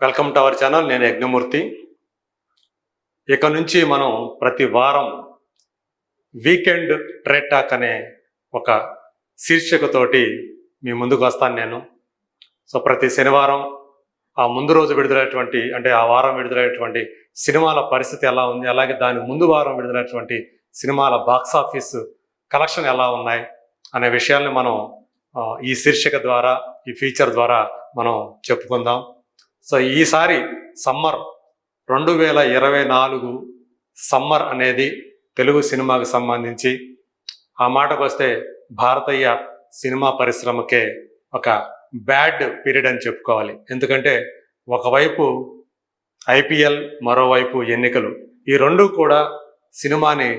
Welcome to our channel నేను యజ్ఞమూర్తి. ఇక నుంచి మనం ప్రతి వారం వీకెండ్ ట్రేడ్ టాక్ అనే ఒక శీర్షికతోటి మీ ముందుకు వస్తాను నేను. సో ప్రతి శనివారం ఆ ముందు రోజు విడుదలైనటువంటి అంటే ఆ వారం విడుదలైనటువంటి సినిమాల పరిస్థితి ఎలా ఉంది అలాగే దాని ముందు వారం విడుదలైనటువంటి సినిమాల బాక్స్ ఆఫీస్ కలెక్షన్ ఎలా ఉన్నాయి అనే విషయాల్ని మనం ఈ శీర్షిక ద్వారా ఈ ఫీచర్ ద్వారా మనం చెప్పుకుందాం. సో ఈసారి సమ్మర్ రెండు వేల ఇరవై నాలుగు సమ్మర్ అనేది తెలుగు సినిమాకు సంబంధించి ఆ మాటకు వస్తే భారతీయ సినిమా పరిశ్రమకే ఒక బ్యాడ్ పీరియడ్ అని చెప్పుకోవాలి. ఎందుకంటే ఒకవైపు ఐపీఎల్ మరోవైపు ఎన్నికలు. ఈ రెండు కూడా సినిమాని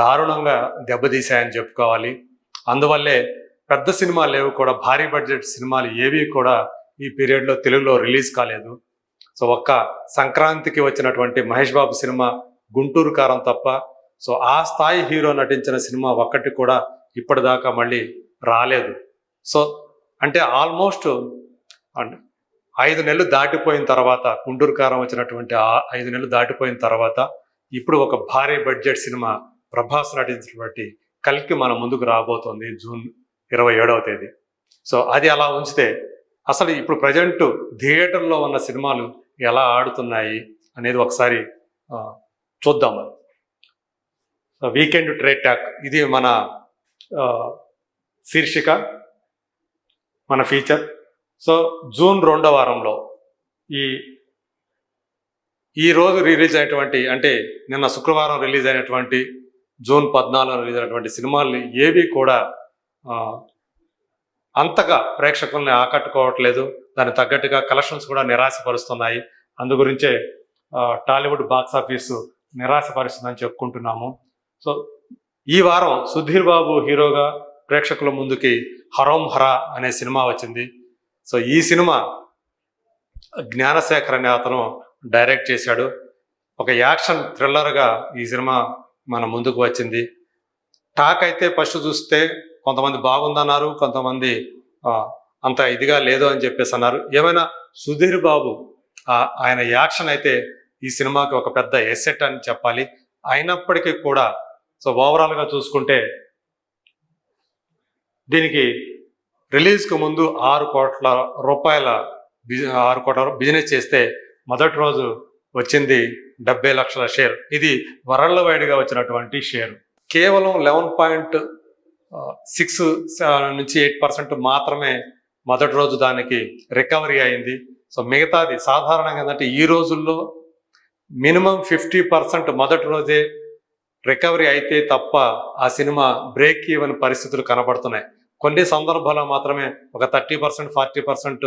దారుణంగా దెబ్బతీశాయని చెప్పుకోవాలి. అందువల్లే పెద్ద సినిమాలు ఏవి కూడా భారీ బడ్జెట్ సినిమాలు ఏవి కూడా ఈ పీరియడ్లో తెలుగులో రిలీజ్ కాలేదు. సో ఒక్క సంక్రాంతికి వచ్చినటువంటి మహేష్ బాబు సినిమా గుంటూరు కారం తప్ప సో ఆ స్థాయి హీరో నటించిన సినిమా ఒక్కటి కూడా ఇప్పటిదాకా మళ్ళీ రాలేదు. సో అంటే ఆల్మోస్ట్ ఐదు నెలలు దాటిపోయిన తర్వాత గుంటూరు కారం వచ్చినటువంటి ఆ ఐదు నెలలు దాటిపోయిన తర్వాత ఇప్పుడు ఒక భారీ బడ్జెట్ సినిమా ప్రభాస్ నటించినటువంటి కల్కి మన ముందుకు రాబోతోంది జూన్ ఇరవై ఏడవ తేదీ. సో అది అలా ఉంచితే అసలు ఇప్పుడు ప్రజెంట్ థియేటర్లో ఉన్న సినిమాలు ఎలా ఆడుతున్నాయి అనేది ఒకసారి చూద్దాము చూద్దాం వీకెండ్ ట్రేడ్ ట్యాక్ ఇది మన శీర్షిక మన ఫీచర్. సో జూన్ రెండో వారంలో ఈ ఈ రోజు రిలీజ్ అయినటువంటి అంటే నిన్న శుక్రవారం రిలీజ్ అయినటువంటి జూన్ పద్నాలుగు రిలీజ్ అయినటువంటి సినిమాలు ఏవి కూడా అంతగా ప్రేక్షకుల్ని ఆకట్టుకోవట్లేదు. దానికి తగ్గట్టుగా కలెక్షన్స్ కూడా నిరాశపరుస్తున్నాయి. అందు గురించే టాలీవుడ్ బాక్స్ ఆఫీసు నిరాశపరుస్తుందని చెప్పుకుంటున్నాము. సో ఈ వారం సుధీర్ బాబు హీరోగా ప్రేక్షకుల ముందుకి హరోం హరా అనే సినిమా వచ్చింది. సో ఈ సినిమా జ్ఞానశేఖర్ అనే అతను డైరెక్ట్ చేశాడు. ఒక యాక్షన్ థ్రిల్లర్గా ఈ సినిమా మన ముందుకు వచ్చింది. టాక్ అయితే ఫస్ట్ చూస్తే కొంతమంది బాగుందన్నారు కొంతమంది అంత ఇదిగా లేదు అని చెప్పేసి అన్నారు. ఏమైనా సుధీర్ బాబు ఆయన యాక్షన్ అయితే ఈ సినిమాకి ఒక పెద్ద ఎసెట్ అని చెప్పాలి. అయినప్పటికీ కూడా సో ఓవరాల్గా చూసుకుంటే దీనికి రిలీజ్కు ముందు ఆరు కోట్ల రూపాయల ఆరు కోట్ల బిజినెస్ చేస్తే మొదటి రోజు వచ్చింది డెబ్బై లక్షల షేర్. ఇది వరల్డ్ వైడ్గా వచ్చినటువంటి షేర్. కేవలం లెవెన్ పాయింట్ సిక్స్ నుంచి ఎయిట్ పర్సెంట్ మాత్రమే మొదటి రోజు దానికి రికవరీ అయింది. సో మిగతాది సాధారణంగా ఏంటంటే ఈ రోజుల్లో మినిమం ఫిఫ్టీ పర్సెంట్ మొదటి రోజే రికవరీ అయితే తప్ప ఆ సినిమా బ్రేక్ ఈవెన్ పరిస్థితులు కనబడుతున్నాయి కొన్ని సందర్భాల్లో మాత్రమే ఒక thirty percent forty percent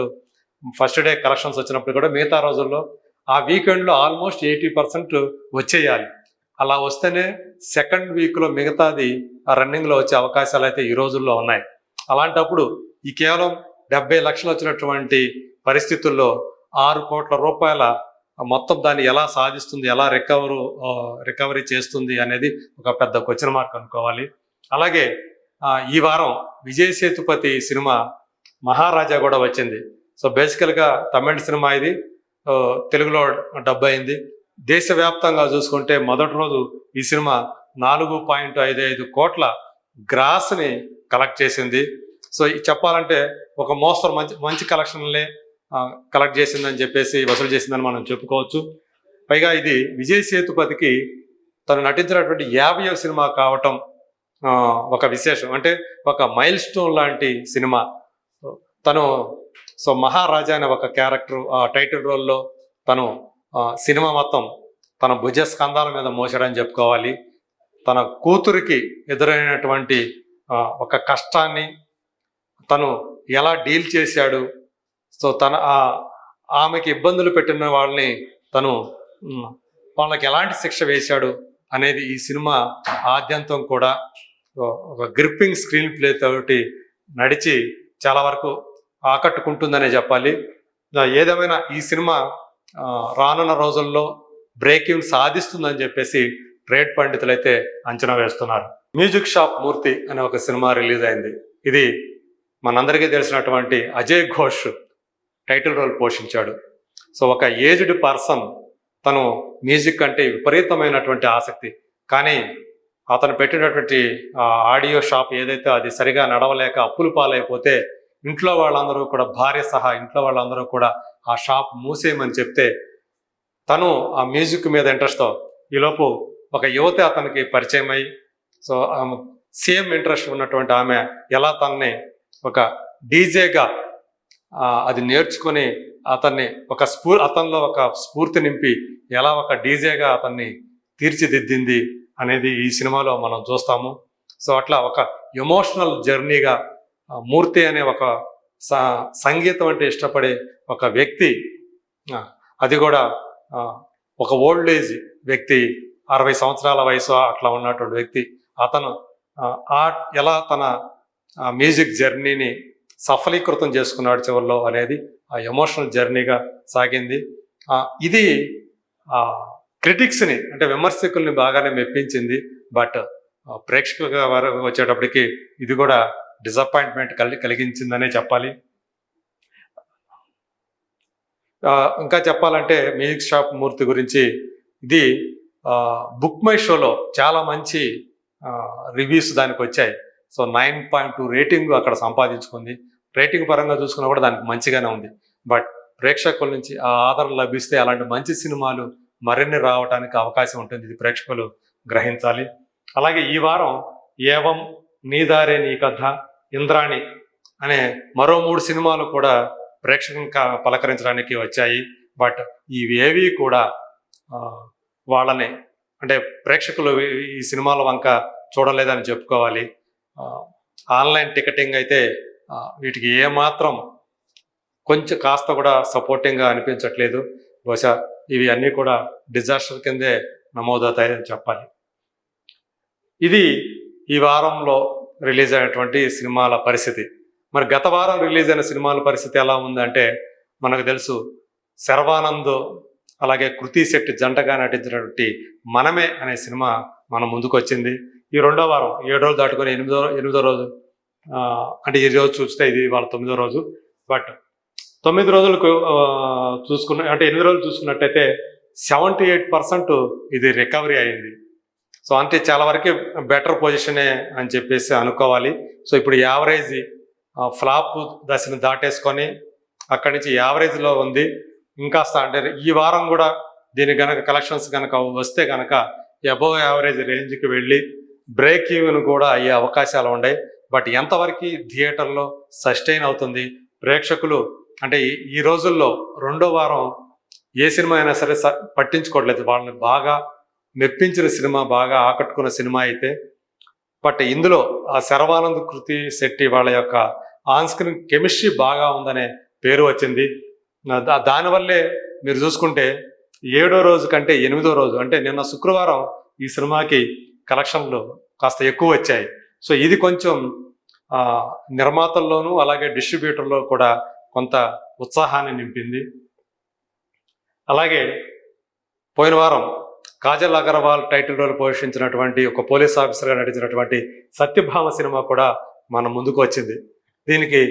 first day collections వచ్చినప్పుడు కూడా మిగతా రోజుల్లో ఆ వీకెండ్లో ఆల్మోస్ట్ ఎయిటీ పర్సెంట్ వచ్చేయాలి. అలా వస్తేనే సెకండ్ వీక్లో మిగతాది ఆ రన్నింగ్లో వచ్చే అవకాశాలు అయితే ఈ రోజుల్లో ఉన్నాయి. అలాంటప్పుడు ఈ కేవలం డెబ్బై లక్షలు వచ్చినటువంటి పరిస్థితుల్లో ఆరు కోట్ల రూపాయల మొత్తం దాన్ని ఎలా సాధిస్తుంది ఎలా రికవరు రికవరీ చేస్తుంది అనేది ఒక పెద్ద క్వశ్చన్ మార్క్ అనుకోవాలి. అలాగే ఈ వారం విజయ్ సేతుపతి సినిమా మహారాజా కూడా వచ్చింది. సో బేసికల్గా తమిళ సినిమా ఇది. తెలుగులో డబ్ అయింది. దేశవ్యాప్తంగా చూసుకుంటే మొదటి రోజు ఈ సినిమా నాలుగు పాయింట్ ఐదు ఐదు కోట్ల గ్రాస్ని కలెక్ట్ చేసింది. సో ఇది చెప్పాలంటే ఒక మోస్తరు మంచి మంచి కలెక్షన్లే కలెక్ట్ చేసిందని చెప్పేసి వసూలు చేసిందని మనం చెప్పుకోవచ్చు. పైగా ఇది విజయ్ సేతుపతికి తను నటించినటువంటి యాభైవ సినిమా కావటం ఒక విశేషం. అంటే ఒక మైల్ స్టోన్ లాంటి సినిమా. తను సో మహారాజా అనే ఒక క్యారెక్టర్ ఆ టైటిల్ రోల్లో తను సినిమా మొత్తం తన భుజ స్కంధాల మీద మోసాడని చెప్పుకోవాలి. తన కూతురికి ఎదురైనటువంటి ఒక కష్టాన్ని తను ఎలా డీల్ చేశాడు. సో తన ఆ ఆమెకి ఇబ్బందులు పెట్టిన వాళ్ళని తను వాళ్ళకి ఎలాంటి శిక్ష వేశాడు అనేది ఈ సినిమా ఆద్యంతం కూడా ఒక గ్రిప్పింగ్ స్క్రీన్ ప్లే తోటి నడిచి చాలా వరకు ఆకట్టుకుంటుందనే చెప్పాలి. ఏదేమైనా ఈ సినిమా రానున్న రోజుల్లో బ్రేకింగ్ సాధిస్తుందని చెప్పేసి ట్రేడ్ పండితులు అయితే అంచనా వేస్తున్నారు. మ్యూజిక్ షాప్ మూర్తి అనే ఒక సినిమా రిలీజ్ అయింది. ఇది మనందరికీ తెలిసినటువంటి అజయ్ ఘోష్ టైటిల్ రోల్ పోషించాడు. సో ఒక ఏజ్డ్ పర్సన్ తను మ్యూజిక్ అంటే విపరీతమైనటువంటి ఆసక్తి. కానీ అతను పెట్టినటువంటి ఆ ఆడియో షాప్ ఏదైతే అది సరిగా నడవలేక అప్పులు పాలైపోతే ఇంట్లో వాళ్ళందరూ కూడా భార్య సహా ఇంట్లో వాళ్ళందరూ కూడా ఆ షాప్ మూసేయమని చెప్తే తను ఆ మ్యూజిక్ మీద ఇంట్రెస్ట్తో ఈలోపు ఒక యువత అతనికి పరిచయం అయ్యి సో సేమ్ ఇంట్రెస్ట్ ఉన్నటువంటి ఆమె ఎలా తనని ఒక డీజేగా అది నేర్చుకొని అతన్ని ఒక స్ఫూ అతనిలో ఒక స్ఫూర్తి నింపి ఎలా ఒక డీజేగా అతన్ని తీర్చిదిద్దింది అనేది ఈ సినిమాలో మనం చూస్తాము. సో అట్లా ఒక ఎమోషనల్ జర్నీగా మూర్తి అనే ఒక సంగీతం అంటే ఇష్టపడే ఒక వ్యక్తి అది కూడా ఒక ఓల్డ్ ఏజ్ వ్యక్తి అరవై సంవత్సరాల వయసు అట్లా ఉన్నటువంటి వ్యక్తి అతను ఆ ఎలా తన ఆ మ్యూజిక్ జర్నీని సఫలీకృతం చేసుకున్నాడు చివరిలో అనేది ఆ ఎమోషనల్ జర్నీగా సాగింది. ఆ, ఇది క్రిటిక్స్ని అంటే విమర్శకుల్ని బాగానే మెప్పించింది. బట్ ప్రేక్షకులుగా వారు వచ్చేటప్పటికి ఇది కూడా డిసప్పాయింట్మెంట్ కలి కలిగించిందనే చెప్పాలి. ఇంకా చెప్పాలంటే మ్యూజిక్ షాప్ మూర్తి గురించి ఇది బుక్ మై షోలో చాలా మంచి రివ్యూస్ దానికి వచ్చాయి so nine point two rating అక్కడ సంపాదించుకుంది. రేటింగ్ పరంగా చూసుకున్నా కూడా దానికి మంచిగానే ఉంది. బట్ ప్రేక్షకుల నుంచి ఆ ఆదరణ లభిస్తే అలాంటి మంచి సినిమాలు మరిన్ని రావడానికి అవకాశం ఉంటుంది. ఇది ప్రేక్షకులు గ్రహించాలి. అలాగే ఈ వారం ఏవం నీదారే నీ కథ ఇంద్రాణి అనే మరో మూడు సినిమాలు కూడా ప్రేక్షకులను పలకరించడానికి వచ్చాయి. బట్ ఇవేవి కూడా వాళ్ళని అంటే ప్రేక్షకులు ఈ- సినిమాల వంక చూడలేదని చెప్పుకోవాలి. ఆన్లైన్ టికెటింగ్ అయితే వీటికి ఏమాత్రం కొంచెం కాస్త కూడా సపోర్టింగ్గా అనిపించట్లేదు. బహుశా ఇవి అన్నీ కూడా డిజాస్టర్ కిందే నమోదవుతాయని చెప్పాలి. ఇది ఈ వారంలో రిలీజ్ అయినటువంటి సినిమాల పరిస్థితి. మరి గత వారం రిలీజ్ అయిన సినిమాల పరిస్థితి ఎలా ఉందంటే మనకు తెలుసు శర్వానంద్ అలాగే కృతి శెట్టి జంటగా నటించినటువంటి మనమే అనే సినిమా మన ముందుకు వచ్చింది ఈ రెండో వారం ఏడు రోజులు దాటుకొని ఎనిమిదో ఎనిమిదో రోజు అంటే ఈ రోజు చూస్తే ఇది వాళ్ళ తొమ్మిదో రోజు. బట్ తొమ్మిది రోజులకు చూసుకున్న అంటే ఎనిమిది రోజులు చూసుకున్నట్టయితే సెవెంటీ ఎయిట్ పర్సెంట్ ఇది రికవరీ అయింది. సో అంటే చాలా వరకు బెటర్ పొజిషనే అని చెప్పేసి అనుకోవాలి. సో ఇప్పుడు యావరేజ్ ఫ్లాప్ దశను దాటేసుకొని అక్కడి నుంచి యావరేజ్లో ఉంది. ఇంకా అంటే ఈ వారం కూడా దీని గనక కలెక్షన్స్ కనుక వస్తే కనుక అబోవ్ యావరేజ్ రేంజ్కి వెళ్ళి బ్రేక్ ఈవెన్ కూడా అయ్యే అవకాశాలు ఉన్నాయి బట్ ఎంతవరకు థియేటర్లో సస్టైన్ అవుతుంది? ప్రేక్షకులు అంటే ఈ- ఈ రోజుల్లో రెండో వారం ఏ సినిమా అయినా సరే స- పట్టించుకోవట్లేదు. వాళ్ళని బాగా మెప్పించిన సినిమా బాగా ఆకట్టుకున్న సినిమా అయితే. బట్ ఇందులో ఆ శరవానంద్ కృతి శెట్టి వాళ్ళ యొక్క ఆన్ స్క్రీన్ కెమిస్ట్రీ బాగా ఉందనే పేరు వచ్చింది. దా- దానివల్లే మీరు చూసుకుంటే ఏడో రోజు కంటే ఎనిమిదో రోజు అంటే నిన్న శుక్రవారం ఈ సినిమాకి కలెక్షన్లు కాస్త ఎక్కువ వచ్చాయి. సో ఇది కొంచెం నిర్మాతల్లోనూ అలాగే డిస్ట్రిబ్యూటర్లో కూడా కొంత ఉత్సాహాన్ని నింపింది. అలాగే పోయిన వారం కాజల్ అగర్వాల్ టైటిల్ రోల్ పోషించినటువంటి ఒక పోలీస్ ఆఫీసర్గా నటించినటువంటి సత్యభామ సినిమా కూడా మన ముందుకు వచ్చింది. దీనికి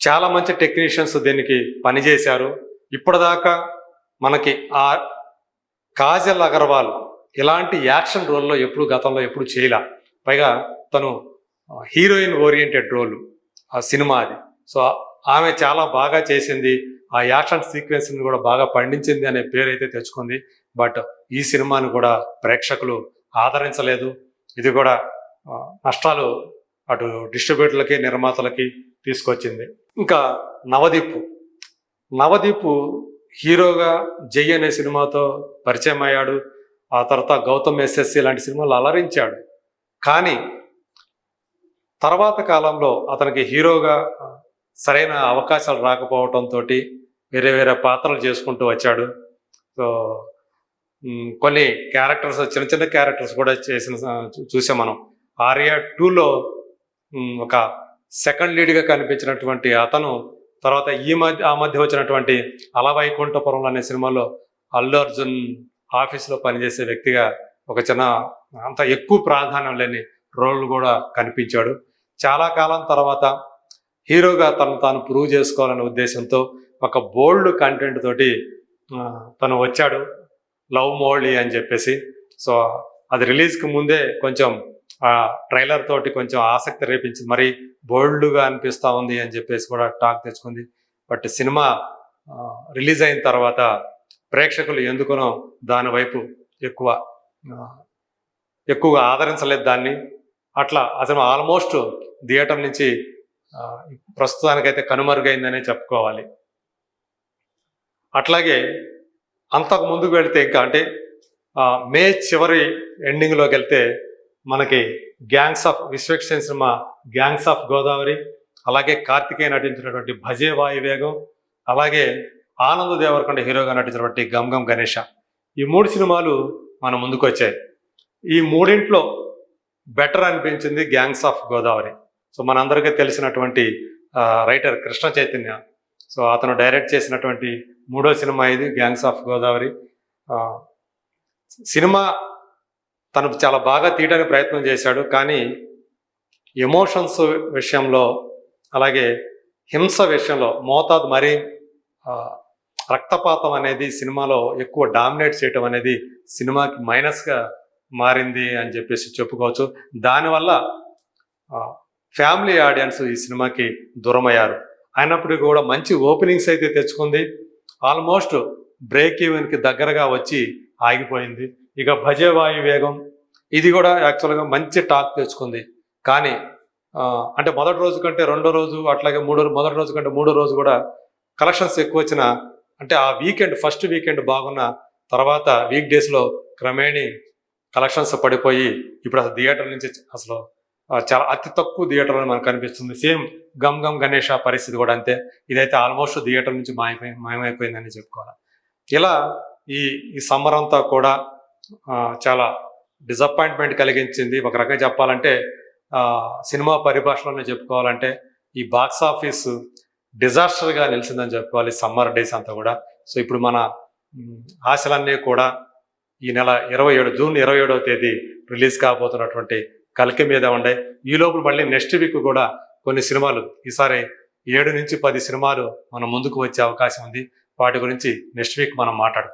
చాలా మంచి టెక్నీషియన్స్ దీనికి పనిచేశారు. ఇప్పటిదాకా మనకి ఆ కాజల్ అగర్వాల్ ఇలాంటి యాక్షన్ రోల్లో ఎప్పుడు గతంలో ఎప్పుడు చేయలే. పైగా తను హీరోయిన్ ఓరియంటెడ్ రోల్ ఆ సినిమా అది. సో ఆమె చాలా బాగా చేసింది. ఆ యాక్షన్ సీక్వెన్స్ని కూడా బాగా పండించింది అనే పేరు అయితే తెచ్చుకుంది. బట్ ఈ సినిమాను కూడా ప్రేక్షకులు ఆదరించలేదు. ఇది కూడా నష్టాలు అటు డిస్ట్రిబ్యూటర్లకి నిర్మాతలకి తీసుకొచ్చింది. ఇంకా నవదీప్. నవదీప్ హీరోగా జై అనే సినిమాతో పరిచయం అయ్యాడు. ఆ తర్వాత గౌతమ్ ఎస్ఎస్సి లాంటి సినిమాలు అలరించాడు. కానీ తర్వాత కాలంలో అతనికి హీరోగా సరైన అవకాశాలు రాకపోవడంతో వేరే వేరే పాత్రలు చేసుకుంటూ వచ్చాడు. సో కొన్ని క్యారెక్టర్స్ చిన్న చిన్న క్యారెక్టర్స్ కూడా చేసిన చూసాం మనం. ఆర్యా టూలో ఒక సెకండ్ లీడ్గా కనిపించినటువంటి అతను తర్వాత ఈ మధ్య ఆ మధ్య వచ్చినటువంటి అలవైకుంఠపురం అనే సినిమాలో అల్లు అర్జున్ ఆఫీస్లో పనిచేసే వ్యక్తిగా ఒక చిన్న అంత ఎక్కువ ప్రాధాన్యం లేని రోల్ కూడా కనిపించాడు. చాలా కాలం తర్వాత హీరోగా తను తాను ప్రూవ్ చేసుకోవాలనే ఉద్దేశంతో ఒక బోల్డ్ కంటెంట్ తోటి తను వచ్చాడు. లవ్ మోళి అని చెప్పేసి. సో అది రిలీజ్కి ముందే కొంచెం ఆ ట్రైలర్ తోటి కొంచెం ఆసక్తి రేపించింది. మరి బోల్డ్గా అనిపిస్తూ ఉంది అని చెప్పేసి కూడా టాక్ తెచ్చుకుంది. బట్ సినిమా రిలీజ్ అయిన తర్వాత ప్రేక్షకులు ఎందుకునో దాని వైపు ఎక్కువ ఎక్కువగా ఆదరించలేదు దాన్ని. అట్లా అసలు ఆల్మోస్ట్ థియేటర్ నుంచి ప్రస్తుతానికైతే కనుమరుగైందనే చెప్పుకోవాలి. అట్లాగే అంతకు ముందుకు వెళితే ఇంకా అంటే మే చివరి ఎండింగ్లోకి వెళ్తే మనకి గ్యాంగ్స్ ఆఫ్ విశ్వక్సేన్ సినిమా గ్యాంగ్స్ ఆఫ్ గోదావరి అలాగే కార్తికేయ నటించినటువంటి భజే వాయువేగం అలాగే ఆనంద దేవరకొండ హీరోగా నటించినటువంటి గంగం గణేష. ఈ మూడు సినిమాలు మన ముందుకు వచ్చాయి. ఈ మూడింట్లో బెటర్ అనిపించింది గ్యాంగ్స్ ఆఫ్ గోదావరి సో మనందరికీ తెలిసినటువంటి రైటర్ కృష్ణ చైతన్య. సో అతను డైరెక్ట్ చేసినటువంటి మూడో సినిమా ఇది గ్యాంగ్స్ ఆఫ్ గోదావరి సినిమా తను చాలా బాగా తీయడానికి ప్రయత్నం చేశాడు. కానీ ఎమోషన్స్ విషయంలో అలాగే హింస విషయంలో మోతాదు మరీ రక్తపాతం అనేది సినిమాలో ఎక్కువ డామినేట్ చేయటం అనేది సినిమాకి మైనస్గా మారింది అని చెప్పేసి చెప్పుకోవచ్చు. దానివల్ల ఫ్యామిలీ ఆడియన్స్ ఈ సినిమాకి దూరమయ్యారు. అయినప్పటికీ కూడా మంచి ఓపెనింగ్స్ అయితే తెచ్చుకుంది. ఆల్మోస్ట్ బ్రేక్ ఈవెన్కి దగ్గరగా వచ్చి ఆగిపోయింది. ఇక భజే వాయు వేగం ఇది కూడా యాక్చువల్గా మంచి టాక్ తెచ్చుకుంది. కానీ అంటే మొదటి రోజు కంటే రెండో రోజు అట్లాగే మూడో మొదటి రోజు కంటే మూడో రోజు కూడా కలెక్షన్స్ ఎక్కువ వచ్చిన అంటే ఆ వీకెండ్ ఫస్ట్ వీకెండ్ బాగున్న తర్వాత వీక్ డేస్లో క్రమేణి కలెక్షన్స్ పడిపోయి ఇప్పుడు అసలు థియేటర్ నుంచి అసలు చాలా అతి తక్కువ థియేటర్లో మనకు కనిపిస్తుంది. సేమ్ గమ్ గమ్ గణేష పరిస్థితి కూడా అంతే. ఇదైతే ఆల్మోస్ట్ థియేటర్ నుంచి మాయమై మాయమైపోయిందని చెప్పుకోవాలి. ఇలా ఈ ఈ సమ్మర్ అంతా కూడా చాలా డిసప్పాయింట్మెంట్ కలిగించింది. ఒక రకంగా చెప్పాలంటే సినిమా పరిభాషలోనే చెప్పుకోవాలంటే ఈ బాక్స్ ఆఫీస్ డిజాస్టర్గా నిలిచిందని చెప్పుకోవాలి సమ్మర్ డేస్ అంతా కూడా. సో ఇప్పుడు మన ఆశలన్నీ కూడా ఈ నెల ఇరవై ఏడు జూన్ ఇరవై ఏడవ తేదీ రిలీజ్ కాబోతున్నటువంటి కలికి మీద ఉండే. ఈ లోపల మళ్ళీ నెక్స్ట్ వీక్ కూడా కొన్ని సినిమాలు ఈసారి ఏడు నుంచి పది సినిమాలు మన ముందుకు వచ్చే అవకాశం ఉంది. వాటి గురించి నెక్స్ట్ వీక్ మనం మాట్లాడుకుందాం.